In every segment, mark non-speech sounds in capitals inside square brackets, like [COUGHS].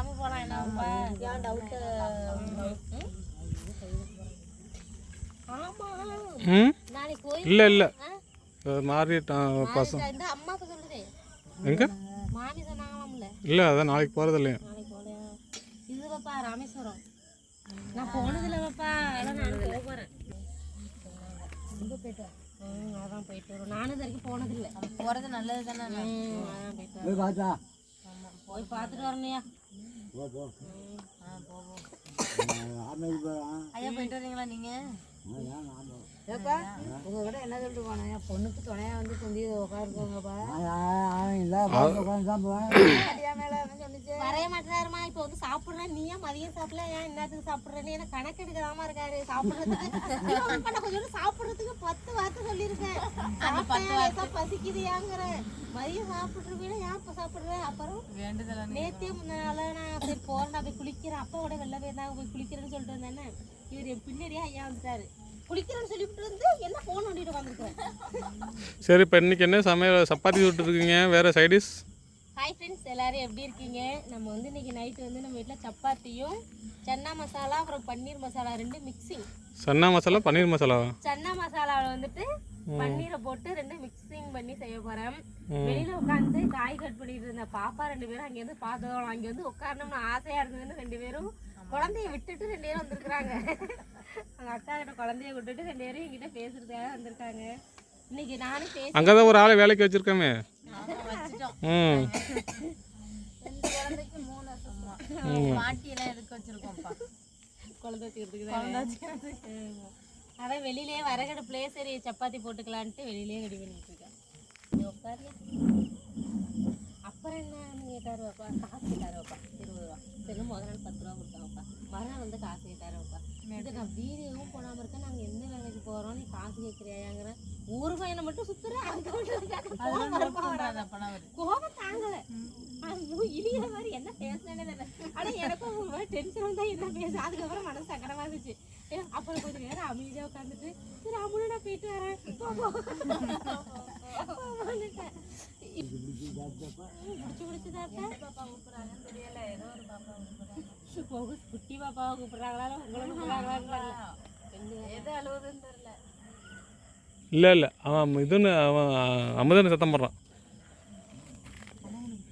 பேசாம போலாம் என்னப்பா ஏன் கோயில் இல்லை இல்லை. ஆ? மாறிட்டான் பசங்க. எங்கே? இல்லை அதான் நாளைக்கு போகிறது இல்லையா நாளைக்கு போலையா? இது பாப்பா ராமேஸ்வரம். நான் போனதில்ல பாப்பா. அதான் நானும் போக போறேன். எங்கே போயிட்டு ம், அதான் போயிட்டு வரும். நானும் இது வரைக்கும் போனதில்லை. போகிறது நல்லது தானே அதான் போயிட்டு போய் பார்த்துட்டு வரணையா போ போ. ஆ போவோம் ஐயா போயிட்டு வரீங்களா நீங்கள் ஏன் நான் போகிறேன் ஏப்பா? உங்ககிட்ட என்ன சொல்லிட்டு போனேன்? என் பொண்ணுக்கு துணையா வந்து குந்தி உட்காருக்கோங்கப்பா. வரைய மாட்டாருமா இப்போ வந்து சாப்பிடுறேன். நீ ஏன் மதியம் சாப்பிடல ஏன் என்னத்துக்கு சாப்பிடுறேன்னு? எனக்கு கணக்கு எடுக்கலாமா இருக்காரு சாப்பிடுறதுக்கு. கொஞ்சம் சாப்பிடுறதுக்கு பத்து வார்த்தை சொல்லியிருக்கேன். சாப்பிட்டேன், பசிக்குதுயாங்கிற. மதியம் சாப்பிட்டுருவீங்க ஏன் இப்போ சாப்பிடுறேன் அப்புறம் வேண்டுதல நேத்தே முன்னால நான் சரி போறேன் நான் போய் குளிக்கிறேன். அப்பா கூட வெளில போயிருந்தாங்க போய் குளிக்கிறேன்னு சொல்லிட்டு வந்தேன்னு. இவர் என் பின்னாடியே ஐயா வந்துட்டாரு. குளிக்கிறேன்னு சொல்லிட்டு வந்து என்ன ஃபோன் பண்ணிட்டு வந்துருக்கேன் சரி இப்போ இன்னைக்கு என்ன சமையல்? சப்பாத்தி சுட்டுருக்கீங்க வேறு சைடிஷ்? ஹாய் ஃப்ரெண்ட்ஸ் எல்லாரும் எப்படி இருக்கீங்க? நம்ம வந்து இன்னைக்கு நைட்டு வந்து நம்ம வீட்டில் சப்பாத்தியும் சன்னா மசாலா அப்புறம் பன்னீர் மசாலா ரெண்டு மிக்சிங் சன்னா மசாலா பன்னீர் மசாலாவா சன்னா மசாலாவில் வந்துட்டு பன்னீரை போட்டு ரெண்டு மிக்சிங் பண்ணி செய்ய போறேன். வெளியில உட்காந்து காய் கட் பண்ணிட்டு இருந்த பாப்பா ரெண்டு பேரும் அங்கேருந்து பார்த்தோம் அங்கே வந்து உட்காரணும்னு ஆசையா இருந்ததுன்னு ரெண்டு பேரும் குழந்தைய விட்டுட்டு ரெண்டு பேரும் வந்திருக்கிறாங்க. அவங்க அக்கா கிட்ட குழந்தைய விட்டுட்டு ரெண்டு பேரும் என்கிட்ட பேசுறதுக்காக வந்திருக்காங்க. இன்னைக்கு நானும் பேச அங்கே தான் ஒரு ஆளை வேலைக்கு வச்சுருக்கோமே. ம். ரெண்டு குழந்தைக்கு மூணு வருஷமா பாட்டியெல்லாம் எதுக்கு வச்சிருக்கோம்ப்பா? குழந்தை வச்சுக்கிறதுக்கு அதான் வெளியிலேயே வரகடுப்புலயே சரி சப்பாத்தி போட்டுக்கலான்ட்டு வெளியிலேயே ரெடி பண்ணிட்டு இருக்கேன் அப்புறம் கேட்டாரு பாப்பா காசு பாப்பா இருபது ரூபா. சரி முதல் நாள் பத்து ரூபா கொடுத்தாங்கப்பா மறுநாள் வந்து காசு கேட்டாரு நான் வீடியோவும் போடாம இருக்கேன் நாங்க எந்த வேலைக்கு போறோம் நீ காசு கேட்கிறியாங்கிற ஊர் பையனை மட்டும் சுத்துறேன் அதுக்கு கோபம் தாங்கல ஐயோ, இடிக்கிற மாதிரி என்ன பேசுனேன்னு தெரியல ஆனா எனக்கும் ஒரு மாதிரி டென்ஷன் வந்தா என்ன பேச அதுக்கப்புறம் மனசு சங்கடமா இருந்துச்சு ஏ, அப்புறம் கொஞ்சம் நேரம் அமைதியா உட்காந்துட்டு சரி அம்முன்னு நான் போயிட்டு வரேன் போ, போ. போமான்னுட்டேன். பிடிச்சு பிடிச்சதாப்பா பாப்பா கூப்பிடுறாங்கன்னு தெரியல ஏதோ ஒரு பாப்பா கூப்பிடுறாங்க போகு. குட்டி பாப்பாவை கூப்பிடுறாங்களா இல்ல உங்களை கூப்பிடுறாங்களான்னு தெரியல. எது அழுவுதுன்னு தெரியல. இல்லை இல்லை. அவன் இதுன்னு அவன் அமுதன்னு சத்தம் போடுறான்.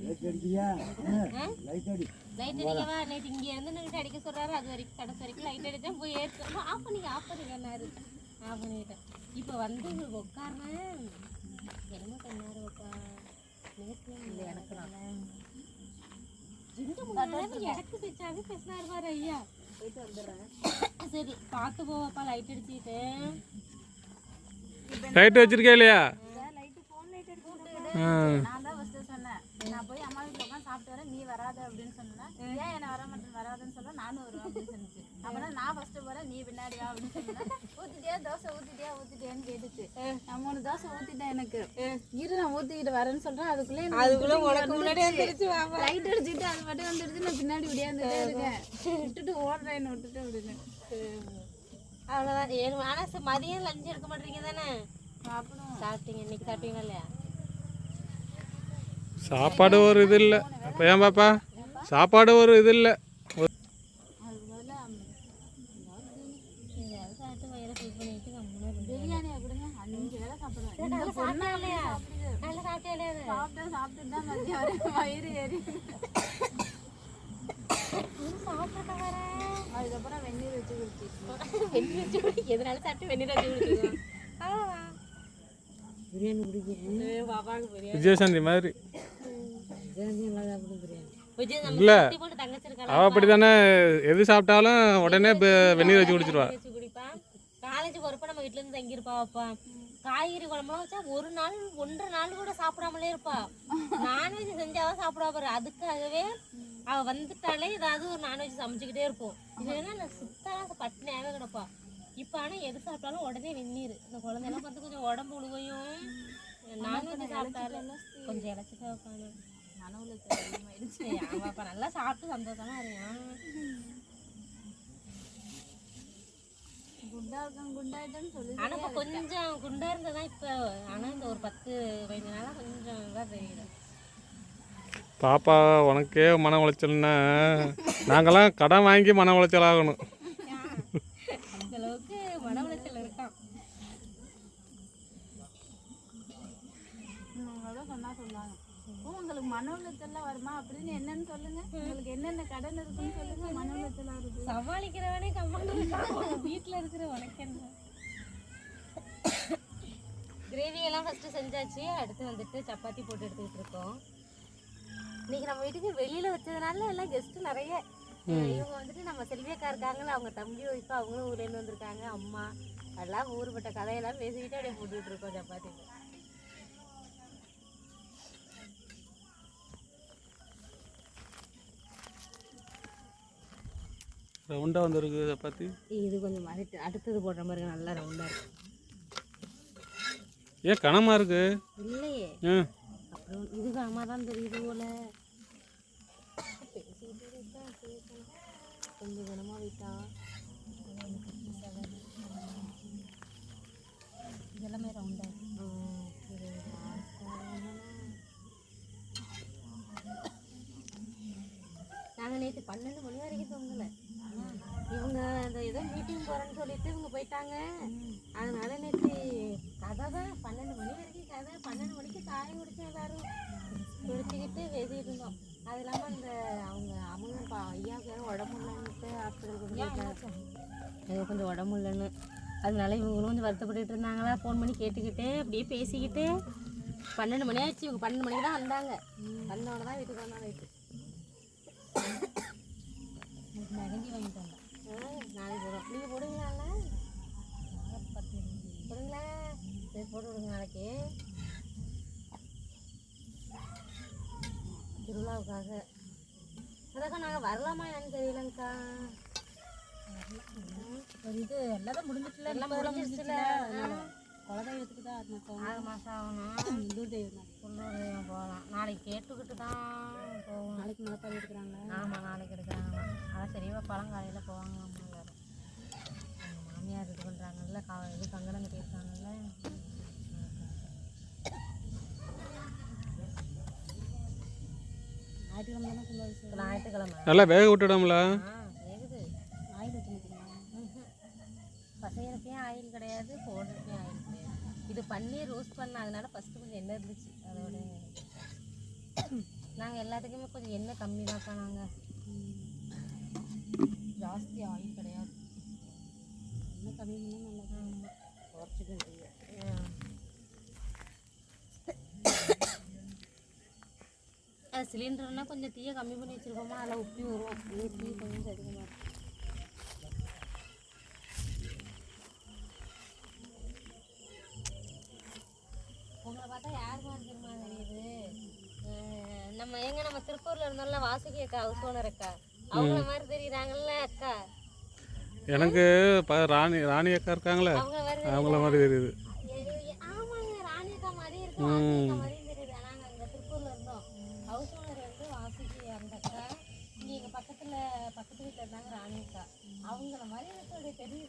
லைட் அடிக்கிறியா? லைட் அடி. லைட் அடிக்கவா? நேற்று இங்க இருந்து நின்றுட்டு அடிக்க சொல்றாரு. அது வரைக்கும் கடைசி வரைக்கும் லைட் அடிச்சேன் போய் ஏற்று ஆஃப் பண்ணிக்க ஆஃப் பண்ணிக்கன்னாரு ஆஃப் பண்ணிட்டேன். இப்போ வந்து உட்காருனேன். என்னமோ பண்ணாரு உட்கா நேற்று இல்லை எனக்கு ரெண்டு மூணு நாளாவே எனக்கு பேச்சாவே பேசினாரு பாரு ஐயா. போயிட்டு வந்துடுறேன் சரி பார்த்து போவாப்பா லைட் அடிச்சுட்டு லைட்டு வச்சிருக்கே இல்லையா? ஃபோன் லைட் ஆ. நான் தான் ஃபர்ஸ்ட் சொன்னேன். நான் போய் அம்மா சாப்பிட்டு வரேன் நீ வராத அப்படின்னு சொன்னேன் ஏன் என்ன வர மாட்டேன் வராதுன்னு சொல்ல நானும் வருவேன் அப்படின்னு சொன்னிச்சு. அப்பதான் நான் ஃபர்ஸ்ட் போறேன் நீ பின்னாடி வா அப்படின்னு சொன்னேன் ஊத்திட்டியா தோசை ஊத்திட்டியா ஊத்திட்டியான்னு கேட்டுச்சு. நான் மூணு தோசை ஊத்திட்டேன் எனக்கு. இரு நான் ஊத்திக்கிட்டு வரேன்னு சொல்றேன் அதுக்குள்ளே அதுக்குள்ள உனக்கு முன்னாடி வந்துருச்சு லைட் அடிச்சுட்டு அது மட்டும் வந்துடுச்சு நான் பின்னாடி விடியாந்துட்டே இருக்கேன். விட்டுட்டு ஓடுறேன் என்னை விட்டுட்டு அப்படின்னு. அவ்வளோதான் ஏழு ஆனால் மதியம் லஞ்ச் எடுக்க மாட்டீங்க தானே? சாப்பிடுவோம் சாப்பிட்டீங்க இன்னைக்கு சாப்பிட்டீங்களா இல்லையா? சாப்பாடு ஒரு இது இல்லை அப்போ ஏன் பாப்பா? சாப்பாடு ஒரு இது இல்லை அதுக்கப்புறம் வெந்நீர் வச்சு வெந்நீர் வச்சு குடி எதனால சாப்பிட்டு வெந்நீர் வச்சு பிரியாணி விஜயசாந்தி மாதிரி. இல்ல. சுத்தி போட்டு தங்கச்சி இருக்காளா அவள் அப்படி தானே எது சாப்பிட்டாலும் உடனே வெந்நீர் வச்சு குடிச்சிருவா. காலேஜ் போறப்ப நம்ம வீட்ல இருந்து தங்கியிருப்பா அப்பா காய்கறி குழம்புலாம் வச்சா ஒரு நாள் ஒன்றரை நாள் கூட சாப்பிடாமலே இருப்பா. நான்வெஜ் செஞ்சாதான் சாப்பிடுவா பாரு. அதுக்காகவே அவ வந்துட்டாலே ஏதாவது ஒரு நான்வெஜ் சமைச்சுக்கிட்டே இருப்போம். இல்லைன்னா நான் சுத்தமாக பட்டினியாவே கிடப்பா. இப்போ ஆனால் எது சாப்பிட்டாலும் உடனே வெந்நீர். இந்த குழந்தையெல்லாம் பார்த்து கொஞ்சம் உடம்பு உழுவையும் நான்வெஜ் சாப்பிட்டாலே கொஞ்சம் இழைச்சிட்டா மனவுல அதிகமாயிடுச்சு. ஆமாப்பா நல்லா சாப்பிட்டு சந்தோஷமா இருக்கான். குண்டா இருக்கும் குண்டாயிட்டேன்னு சொல்லி ஆனா இப்ப கொஞ்சம் குண்டா இருந்ததா இப்ப? ஆனா இந்த ஒரு பத்து பதினஞ்சு நாளா கொஞ்சம் இதா தெரியுது. பாப்பா உனக்கே மன உளைச்சல்னா நாங்களாம் கடன் வாங்கி மன உளைச்சல் ஆகணும். அந்த அளவுக்கு மன உளைச்சல் இருக்கான். சொன்னா சொல்லுவாங்க ஓ உங்களுக்கு மன உளைச்சல்லாம் வருமா? அப்படின்னு என்னன்னு சொல்லுங்க. உங்களுக்கு என்னென்ன கடன் இருக்குன்னு சொல்லுங்க. மன உளைச்சலா இருக்கு. சமாளிக்கிறவனே இருக்கான் வீட்டில் இருக்கிற உனக்கு என்ன? கிரேவி எல்லாம் ஃபஸ்ட்டு செஞ்சாச்சு. அடுத்து வந்துட்டு சப்பாத்தி போட்டு எடுத்துக்கிட்டு இருக்கோம். இன்னைக்கு நம்ம வீட்டுக்கு வெளியில் வச்சதுனால எல்லாம் கெஸ்ட்டு நிறைய. இவங்க வந்துட்டு நம்ம செல்வியக்கா இருக்காங்கல்ல அவங்க தம்பி ஒய்ஃபு அவங்களும் ஊர்லேருந்து வந்திருக்காங்க அம்மா எல்லாம் ஊருப்பட்ட கதையெல்லாம் பேசிக்கிட்டு அப்படியே போட்டுக்கிட்டு இருக்கோம் சப்பாத்தி ரவுண்டாக வந்துருக்கு சப்பாத்தி இது கொஞ்சம் மாதிரி அடுத்தது போடுற மாதிரி நல்லா ரவுண்டாக இருக்கும் ஏன் கனமாக இருக்கு? இல்லையே. அப்புறம் இது அம்மா தான் தெரியுது போல. இருக்கா. கொஞ்சம் குணமா விட்டா. இதெல்லாமே ரவுண்டா நாங்கள் நேற்று பன்னெண்டு மணி வரைக்கும் தூங்கல. இவங்க அந்த ஏதோ மீட்டிங் போகிறேன்னு சொல்லிட்டு இவங்க போயிட்டாங்க. அதனால நேற்று கதை தான். பன்னெண்டு மணி வரைக்கும் கதை. பன்னெண்டு மணிக்கு காய குடிச்சோம் எல்லாரும். குடிச்சிக்கிட்டு பேசிக்கிட்டு இருந்தோம். அது இல்லாமல் அந்த அவங்க அவங்க ஐயாவுக்கு உடம்பு இல்லைன்ட்டு ஹாஸ்பிட்டல் கொண்டு போயிட்டாங்க ஏதோ கொஞ்சம் உடம்பு இல்லைன்னு. அதனால இவங்களும் கொஞ்சம் வருத்தப்பட்டுட்டு இருந்தாங்களா? ஃபோன் பண்ணி கேட்டுக்கிட்டு அப்படியே பேசிக்கிட்டு பன்னெண்டு மணி ஆயிடுச்சு. இவங்க பன்னெண்டு மணிக்கு தான் வந்தாங்க. வந்தோடனே தான் வீட்டுக்கு வந்தாங்க. நைட்டு மெகந்தி வாங்கிட்டு வந்தேன் நாளைக்கு போடுறோம் நீங்கள் போடுவீங்களாண்ணா போடுங்களா சரி போட்டு விடுங்க நாளைக்கு திருவிழாவுக்காக அதாக்கா நாங்கள் வரலாமா என்னன்னு தெரியலங்கக்கா ஒரு இது எல்லாம் முடிஞ்சிட்டுல எல்லாம் முடிஞ்சிருச்சுல குலதெய்வத்துக்கு தான் ஆறு மாதம் ஆகணும். உள்ளூர் தெய்வம் உள்ளூர் தெய்வம் போகலாம். நாளைக்கு கேட்டுக்கிட்டு தான் போவோம் நாளைக்கு முளைப்பாடி எடுக்கிறாங்களா? ஆமாம் நாளைக்கு எடுக்கிறாங்க. அதான் சரிவா பழங்காலையில் போவாங்க அம்மா எல்லாரும். மாமியார் இது பண்ணுறாங்கல்ல கா இது கங்கணம் கட்டியிருக்காங்கல்ல ஞாயிற்றுக்கிழமை. தானே நல்லா வேக விட்டுடாமல? ஆயில் கிடையாது போடுறதுக்கையும் ஆயில் கிடையாது. இது பண்ணி ரோஸ்ட் பண்ண அதனால ஃபஸ்ட்டு கொஞ்சம் எண்ணெய் இருந்துச்சு அதோட நாங்கள் எல்லாத்துக்குமே கொஞ்சம் எண்ணெய் கம்மி தான்க்கா நாங்கள் ஜாஸ்தி ஆயில் கிடையாது. எண்ணெய் கம்மி பண்ணால் நல்லா ஆமாம் குறைச்சிக்க அது சிலிண்டர்னா கொஞ்சம் தீயை கம்மி பண்ணி வச்சுருக்கோமா? அதில் உப்பி வரும். இது தீ கொஞ்சம் அதிகமாக இருக்கும். உங்களை பார்த்தா யார் மாதிரி தெரியுமா தெரியுது? நம்ம எங்க நம்ம திருப்பூர்ல இருந்தோம்ல வாசுகி அக்கா ஹவுஸ் ஓனர் அக்கா. அவங்கள மாதிரி தெரியுறாங்கல்ல அக்கா? எனக்கு ராணி ராணி அக்கா இருக்காங்களே அவங்கள மாதிரி தெரியுது. ஆமாங்க ராணி அக்கா மாதிரி இருக்கு querido.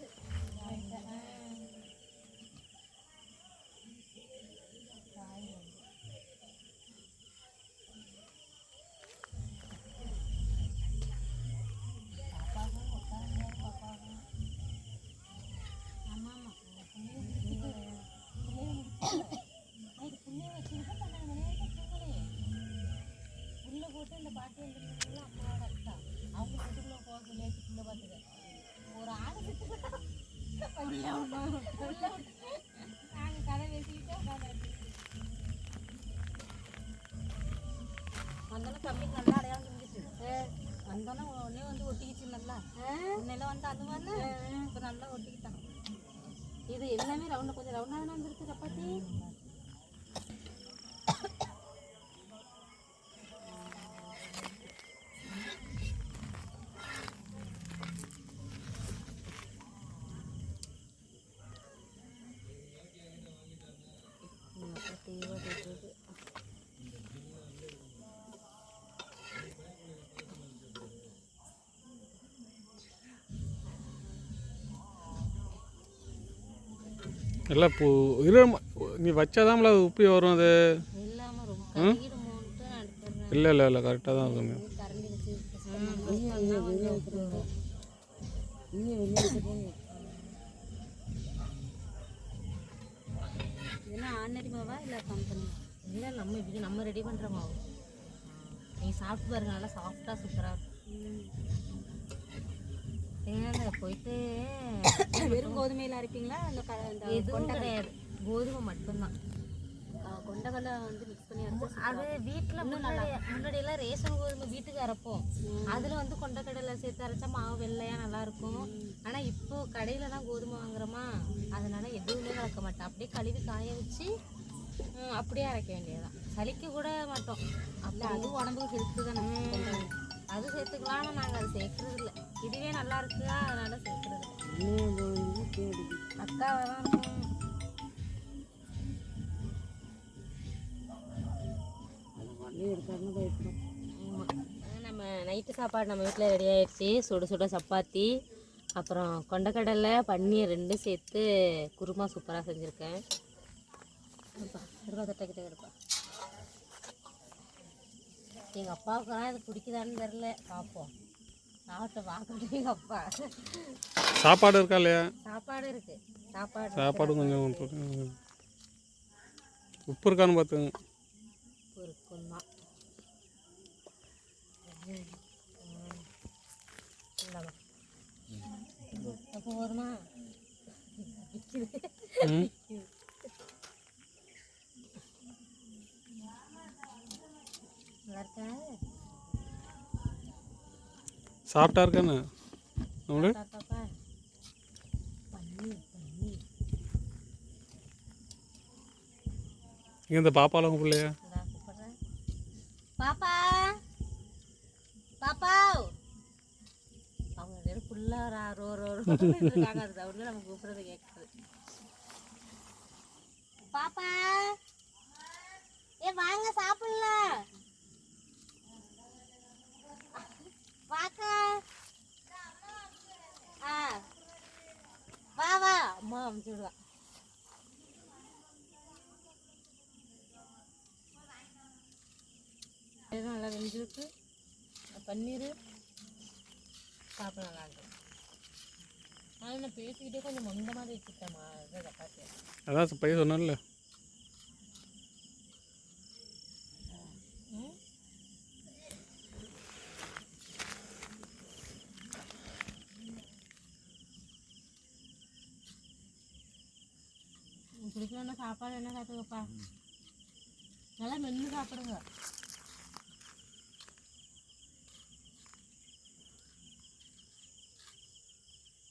தம்பிக்கு நல்லா அடையாளம் செஞ்சுட்டு வந்தோன்னே உடனே வந்து ஒட்டிக்கிச்சு நல்லா முன்னெல்லாம் வந்து அந்த மாதிரி இப்போ நல்லா ஒட்டிக்கிட்டான். இது எல்லாமே ரவுண்டு கொஞ்சம் ரவுண்டாக தானே வந்துருக்கு சப்பாத்தி? எல்லாம் பூ இரு நீ வச்சாதான்ல அது உப்பி வரும் அது? இல்லை இல்லை இல்லை கரெக்டாக தான் இருக்கும். இல்லை கம்பெனி இல்லை நம்ம இது நம்ம ரெடி பண்ணுற மாவு. நீங்கள் சாப்பிட்டு பாருங்க நல்லா சாஃப்டாக சூப்பராக இருக்கும். ஏங்க போயிட்டு [COUGHS] வெறும் கோதுமையில் அரைப்பீங்களா அந்த க எதுவும் கிடையாது. கோதுமை மட்டும்தான். கொண்டக்கடலை வந்து மிக்ஸ் பண்ணி அரைச்சா அது வீட்டில் முன்னாடி முன்னாடியெல்லாம் ரேஷன் கோதுமை வீட்டுக்கு அரைப்போம் அதில் வந்து கொண்டக்கடலை சேர்த்து அரைச்சா மாவு வெள்ளையாக நல்லா இருக்கும் ஆனால் இப்போ கடையில் தான் கோதுமை வாங்குறோமா? அதனால எதுவுமே கலக்க மாட்டேன் அப்படியே கழுவி காய வச்சு அப்படியே அரைக்க வேண்டியதுதான். சலிக்க கூட மாட்டோம். அப்போ அது உடம்புக்கு ஹெல்த்து தானே. அது சேர்த்துக்கலாம் ஆனால் நாங்கள் அது சேர்க்கறது இல்லை இதுவே நல்லா இருக்குதா அதனால் சேர்க்குறது அக்கா அக்காவை? தான் நம்ம நைட்டு சாப்பாடு நம்ம வீட்டில் ரெடி ஆயிடுச்சு. சுட சுட சப்பாத்தி அப்புறம் கொண்டக்கடலை பன்னீர் ரெண்டும் சேர்த்து குருமா சூப்பராக செஞ்சுருக்கேன். அப்பா இருபா தட்டக்கிட்ட எங்கள் அப்பாவுக்குலாம் இது பிடிக்குதான்னு தெரில பார்ப்போம் பார்க்கட்டும் எங்கள் அப்பா. சாப்பாடு இருக்கா இல்லையா? சாப்பாடு இருக்கு. சாப்பாடு சாப்பாடு கொஞ்சம் உப்பு இருக்கான்னு பார்த்துங்க. இருக்கும் தான் இந்தாம்மா. அப்போ போதுமா? விக்குது. ம். விக்குது. நல்லா இருக்கா சாப்பிட்டா இருக்கானே? நம்மளு? பாப்பா இங்கே இந்த பாப்பாலாம் பிள்ளையா? பாப்பா! பாப்பா! அவங்க நேரம் ஃபுல்லாக ரோ ரோ ரோ இருக்காங்க. அது நம்ம கூப்பிடுறது கேட்குறது பாப்பா! ஏ வாங்க சாப்பிடலாம். வாக்கா ஆ. வா வா. அம்மா அமுச்சு எதுவும் நல்லா வெஞ்சிருக்கு பன்னீர். சாப்பிட நல்லா இருக்கும் ஆனால் நான் பேசிக்கிட்டே கொஞ்சம் மொந்த மாதிரி வச்சுட்டேம்மா இதை சப்பாத்தி அதான் பையன் சொன்னான்ல ம் பிடிக்கலன்னா சாப்பாடு என்ன சாப்பிடுங்கப்பா நல்லா மென்று சாப்பிடுங்க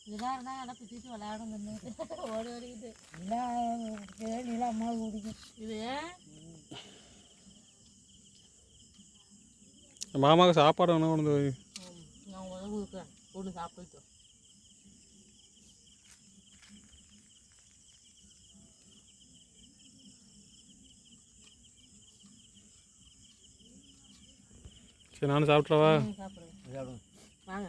இதாக இருந்தால் நல்லா பிடிச்சிட்டு விளையாடும் நின்று ஓடி ஓடிக்கிட்டு நிலா அம்மா குடிக்கும் இது மாமாவுக்கு சாப்பாடு வேணா கொண்டு போய் நான் உதவி கொடுக்குறேன் ஒன்று சாப்பிட்டு சரி நானும் சாப்பிட்றவா ம், சாப்பிடுங்க. வாங்க.